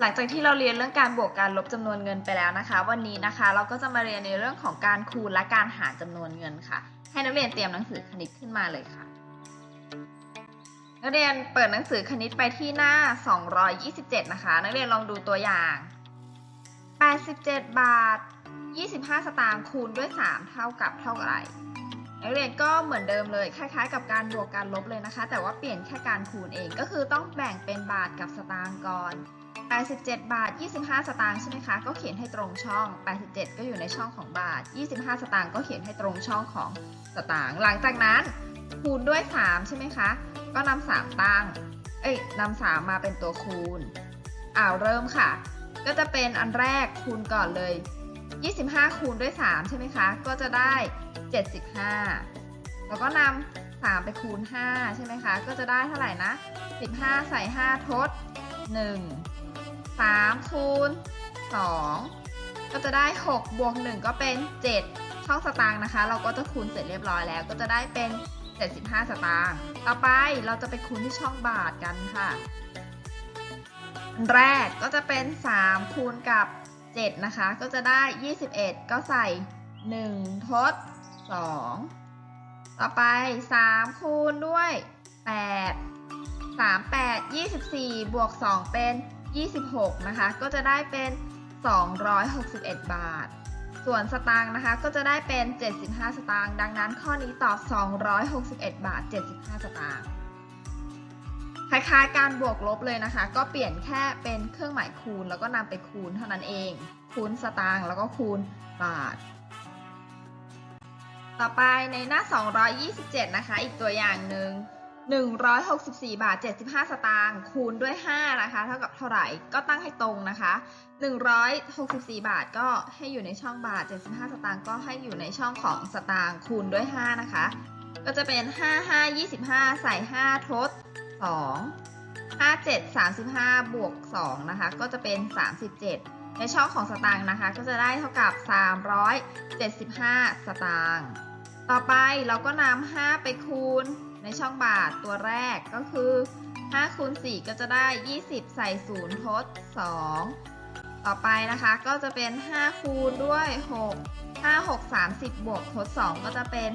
หลังจากที่เราเรียนเรื่องการบวกการลบจำนวนเงินไปแล้วนะคะ วันนี้นะคะเราก็จะมาเรียนในเรื่องของการคูณและการหารจำนวนเงินค่ะ ให้นักเรียนเตรียมหนังสือคณิตขึ้นมาเลยค่ะ นักเรียนเปิดหนังสือคณิตไปที่หน้า 227 นะคะ นักเรียนลองดูตัวอย่าง 87 บาท 25 สตางค์คูณด้วย 3 เท่ากับเท่าไหร่นักเรียนก็เหมือนเดิมเลยคล้ายๆ กับการบวกการลบเลยนะคะ แต่ว่าเปลี่ยนแค่การคูณเองก็คือต้องแบ่งเป็นบาทกับสตางค์ก่อน 87 บาท 25 สตางค์ใช่ไหมคะ ก็เขียนให้ตรงช่อง 87 ก็อยู่ในช่องของบาท 25 สตางค์ก็เขียนให้ตรงช่องของสตางค์ หลังจากนั้นคูณด้วย 3 ใช่ไหมคะ ก็นำ3ตั้ง เอ้ยนำ3มาเป็นตัวคูณอ้าวเริ่มค่ะ ก็จะเป็นอันแรกคูณก่อนเลย 25 คูณด้วย 3 ใช่ไหมคะ ก็จะได้ 75 แล้วก็นำ3ไปคูณ 5 ใช่ไหมคะ ก็จะได้เท่าไหร่นะ 15 ใส่ 5 ทด 1 3 คูณ 2 ก็จะได้ 6 บวก 1 ก็เป็น 7 ช่องสตางค์นะคะ เราก็จะคูณเสร็จเรียบร้อยแล้ว ก็จะได้เป็น 75 สตางค์ ต่อไปเราจะไปคูณที่ช่องบาทกันค่ะแรกก็จะเป็น 3 คูณกับ 7 นะคะ ก็จะได้ 21 ก็ใส่ 1 ทด 2 ต่อไป 3 คูณด้วย 8 3 8 24 บวก 2 เป็น 26 นะคะ ก็จะได้เป็น 261 บาท ส่วนสตางค์นะคะ ก็จะได้เป็น 75 สตางค์ ดังนั้นข้อนี้ตอบ 261 บาท 75 สตางค์ คล้ายๆ การบวกลบเลยนะคะ ก็เปลี่ยนแค่เป็นเครื่องหมายคูณ แล้วก็นำไปคูณเท่านั้นเอง คูณสตางค์ แล้วก็คูณบาท ต่อไปในหน้า 227 นะคะ อีกตัวอย่างหนึ่ง 164 บาท 75 สตางค์คูณด้วย 5 นะคะ เท่ากับเท่าไหร่ก็ตั้งให้ตรงนะคะ 164 บาทก็ให้อยู่ในช่องบาท 75 สตางค์ก็ให้อยู่ในช่องของสตางค์คูณด้วย 5 นะคะ ก็จะเป็น 5 5 25 ใส่ 5 ทด 2 5 7 35 บวก 2 นะคะ ก็จะเป็น 37 ในช่องของสตางค์นะคะ ก็จะได้เท่ากับ 375 สตางค์ต่อไปเราก็นำ5ไปคูณ ในช่องบาทตัวแรกก็คือ5คูณ4ก็จะได้ 20 ใส่0ทด 2 ต่อไปนะคะก็จะเป็น 5 คูณด้วย 6 5 6 30 บวกทด 2 ก็จะเป็น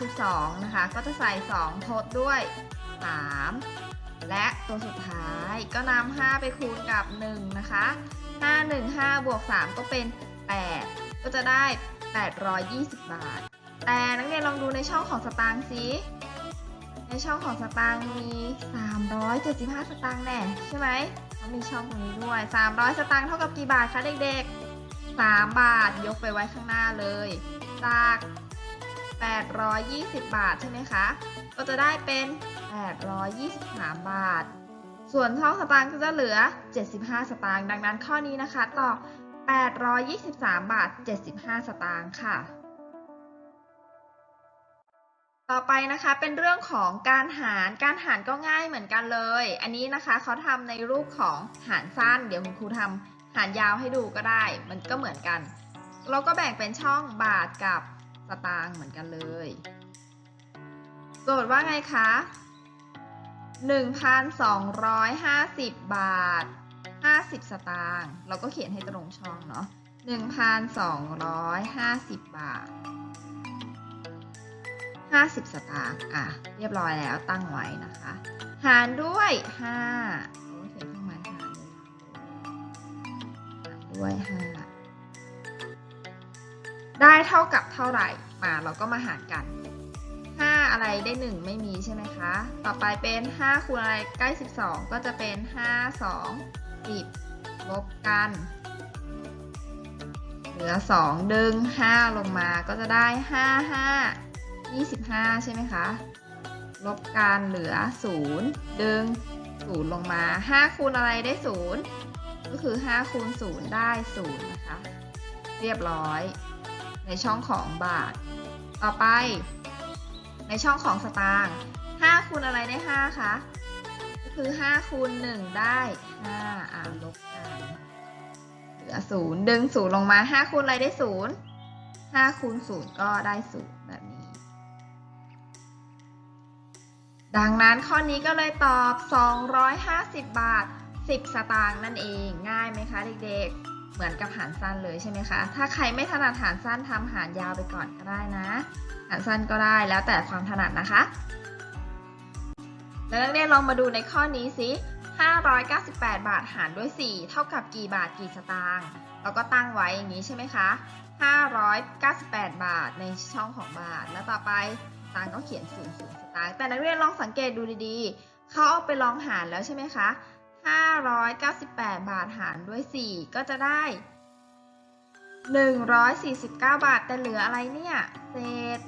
32 นะคะ ก็จะใส่ 2 ทดด้วย 3 และตัวสุดท้ายก็นำ5ไปคูณกับ 1 นะคะ 5 1 5 บวก 3 ก็เป็น 8 ก็จะได้ 820 บาท แต่นักเรียนลองดูในช่องของสตางค์สิ ในช่องของสตางค์มี 375 สตางค์แน่ใช่ไหมเขามีช่องตรงนี้ด้วย 300 สตางค์เท่ากับกี่บาทคะเด็กๆ 3 บาทยกไปไว้ข้างหน้าเลย จาก 820 บาทใช่ไหมคะ ก็จะได้เป็น 823 บาท ส่วนช่องสตางค์ก็จะเหลือ 75 สตางค์ดังนั้นข้อนี้นะคะต่อบ823 บาท 75 สตางค์ค่ะ ต่อไปนะคะเป็นเรื่องของการหารการหารก็ง่ายเหมือนกันเลย อันนี้นะคะเขาทำในรูปของหารสั้น เดี๋ยวคุณครูทำหารยาวให้ดูก็ได้ มันก็เหมือนกัน เราก็แบ่งเป็นช่องบาทกับสตางค์เหมือนกันเลยโจทย์ว่าไงคะ1,250 บาท 50 สตางค์เราก็เขียนให้ตรงช่องเนาะ1,250 บาท 50 สตางค์อะ เรียบร้อยแล้วตั้งไว้นะคะ หารด้วย 5 โอเขียนเครื่องหมายหารเลยหารด้วย 5 ได้เท่ากับเท่าไหร่ มาเราก็มาหารกัน 5 อะไรได้ 1 ไม่มีใช่ไหมคะ ต่อไปเป็น 5คูณอะไรใกล้ 12 ก็จะเป็น 5 2 10ลบกันเหลือ 2 ดึง 5 ลงมาก็จะได้ 5 5 25 ใช่ไหมคะ ลบกันเหลือ 0 ดึง 0 ลงมา 5 คูณอะไรได้ 0 ก็คือ 5 คูณ 0 ได้ 0 นะคะ เรียบร้อย ในช่องของบาท ต่อไป ในช่องของสตางค์5คูณอะไรได้ 5 คะ ก็คือ 5 คูณ 1 ได้ 5 อ่าลบกัน เหลือ 0 ดึง 0 ลงมา 5 คูณอะไรได้ 0 5คูณ0ก็ได้ 0 แบบนี้ ดังนั้นข้อนี้ก็เลยตอบ 250 บาท 10 สตางค์นั่นเอง ง่ายไหมคะเด็กๆ เหมือนกับหารสั้นเลยใช่ไหมคะ ถ้าใครไม่ถนัดหารสั้นทำหารยาวไปก่อนก็ได้นะ หารสั้นก็ได้แล้วแต่ความถนัดนะคะ แล้วนักเรียนลองมาดูในข้อนี้สิ598 บาทหารด้วย 4 เท่ากับกี่บาทกี่สตางค์เราก็ตั้งไว้อย่างนี้ใช่ไหมคะ 598 บาทในช่องของบาท แล้วต่อไป ตางค์ก็เขียน0 0สตางค์แต่นักเรียนลองสังเกตดูดีๆ เขาเอาไปลองหารแล้วใช่ไหมคะ 598 บาทหารด้วย 4 ก็จะได้ 149 บาท แต่เหลืออะไรเนี่ย เศษ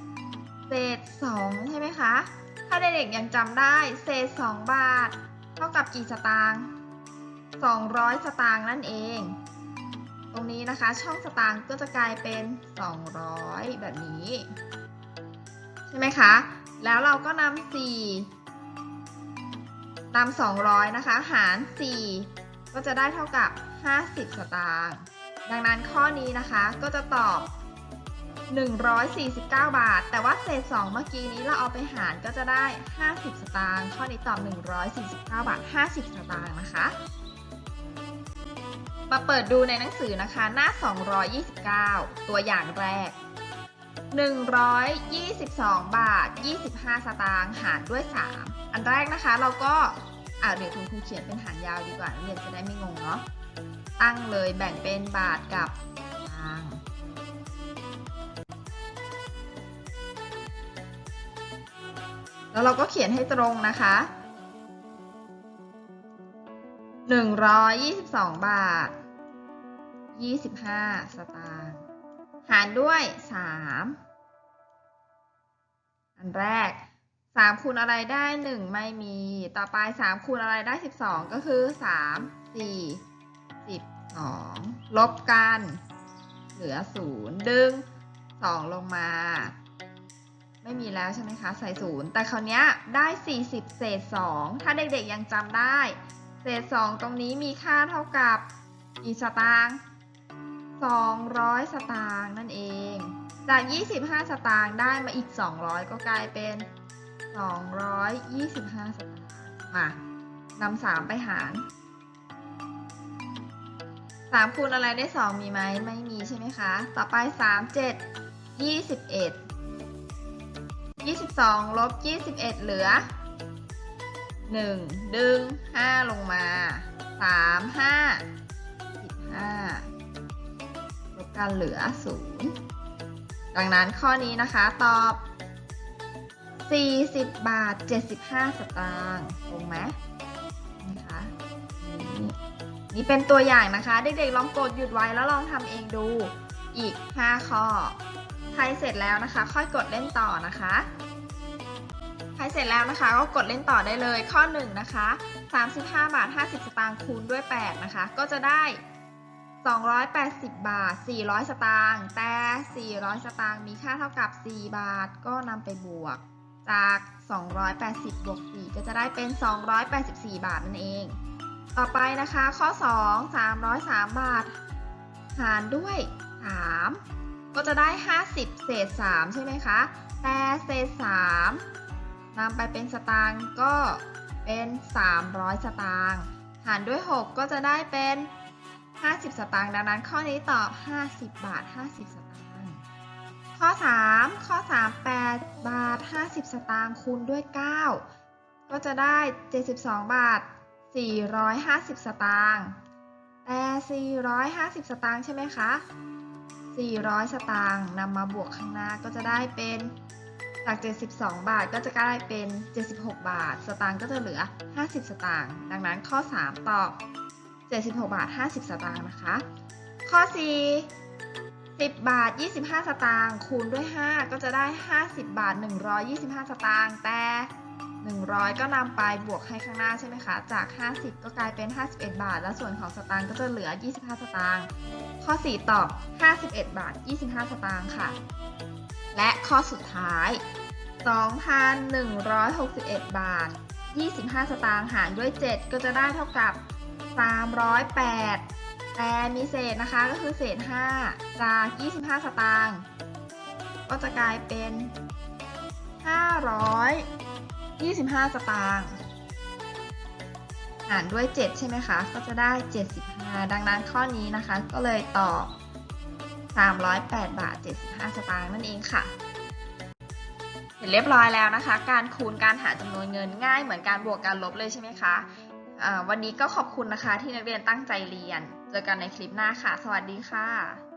เศษ 2 ใช่ไหมคะ ถ้าเด็กๆยังจำได้ เศษ 2 บาท เท่ากับกี่สตางค์ 200 สตางค์นั่นเองตรงนี้นะคะช่องสตางค์ก็จะกลายเป็น 200 แบบนี้ ใช่ไหมคะ แล้วเราก็นำ4นำ200 นะคะ หาร 4 ก็จะได้เท่ากับ 50 สตางค์ ดังนั้นข้อนี้นะคะก็จะตอบ 149 บาท แต่ว่าเศษ 2 เมื่อกี้นี้เราเอาไปหารก็จะได้ 50 สตางค์ ข้อนี้ตอบ 149 บาท 50 สตางค์นะคะ มาเปิดดูในหนังสือนะคะ หน้า 229 ตัวอย่างแรก 122 บาท 25 สตางค์หารด้วย 3 อันแรกนะคะเราก็อ่าเดี๋ยวคุณครูเขียนเป็นหารยาวดีกว่าเรียนจะได้ไม่งงเนาะตั้งเลยแบ่งเป็นบาทกับสตางค์แล้วเราก็เขียนให้ตรงนะคะ 122 บาท 25 สตางค์ หารด้วย3อันแรก3คูณอะไรได้1ไม่มี ต่อไป3คูณอะไรได้12ก็คือ3 4 12ลบกัน เหลือ0ดึง2ลงมา ไม่มีแล้วใช่ไหมคะ ใส่0แต่คราวนี้ได้40เศษ2ถ้าเด็กๆยังจำได้ เศษ2ตรงนี้มีค่าเท่ากับกี่สตางค์ 200 สตางค์นั่นเอง จาก 25 สตางค์ได้มาอีก 200 ก็กลายเป็น 225 สตางค์มานำ3ไปหาร3คูณอะไรได้2มีไหมไม่มีใช่ไหมคะ ต่อไป3 7 21 22ลบ21เหลือ1ดึง5ลงมา3 5 กันเหลือ 0 ดังนั้นข้อนี้นะคะตอบ 40 บาท 75 สตางค์ตรงไหมนะคะนี่เป็นตัวอย่างนะคะ เด็กๆลองกดหยุดไว้แล้วลองทำเองดูอีก 5 ข้อใครเสร็จแล้วนะคะ ค่อยกดเล่นต่อนะคะใครเสร็จแล้วนะคะก็กดเล่นต่อได้เลยข้อ 1 นะคะ 35 บาท 50 สตางค์คูณด้วย 8 นะคะ ก็จะได้ 280 บาท 400 สตางค์แต่ 400 สตางค์มีค่าเท่ากับ 4 บาท ก็นำไปบวก จาก 280 บวก 4 ก็จะได้เป็น 284 บาทนั่นเอง ต่อไปนะคะ ข้อ 2 303 บาท หารด้วย 3 ก็จะได้ 50 เศษ 3 ใช่ไหมคะ แต่เศษ 3นำไปเป็นสตางค์ก็เป็น 300 สตางค์ หารด้วย 6 ก็จะได้เป็น 50 สตางค์ดังนั้นข้อนี้ตอบ 50 บาท 50 สตางค์ข้อ 3 ข้อ 3 8 บาท 50 สตางค์คูณด้วย 9 ก็จะได้ 72 บาท 450 สตางค์แต่ 450 สตางค์ใช่ไหมคะ 400 สตางค์นำมาบวกข้างหน้าก็จะได้เป็นจาก 72 บาทก็จะกลายเป็น 76 บาท สตางค์ก็จะเหลือ 50 สตางค์ดังนั้นข้อ 3 ตอบ 76 บาท 50 สตางค์นะคะ ข้อ 4 10 บาท 25 สตางค์คูณด้วย 5 ก็จะได้ 50 บาท 125 สตางค์แต่ 100 ก็นำไปบวกให้ข้างหน้าใช่ไหมคะ จาก 50 ก็กลายเป็น 51 บาท แล้วส่วนของสตางค์ก็จะเหลือ 25 สตางค์ข้อ 4 ตอบ 51 บาท 25 สตางค์ค่ะ และข้อสุดท้าย 2,161 บาท 25 สตางค์หารด้วย 7 ก็จะได้เท่ากับ 308 แต่มีเศษนะคะก็คือเศษ 5 จาก 25 สตางค์ก็จะกลายเป็น 525 สตางค์หารด้วย 7 ใช่ไหมคะ ก็จะได้ 75 ดังนั้นข้อนี้นะคะก็เลยตอบ 308 บาท 75 สตางค์นั่นเองค่ะ เสร็จเรียบร้อยแล้วนะคะ การคูณการหาจำนวนเงินง่ายเหมือนการบวกการลบเลยใช่ไหมคะ วันนี้ก็ขอบคุณนะคะที่นักเรียนตั้งใจเรียน เจอกันในคลิปหน้าค่ะ สวัสดีค่ะ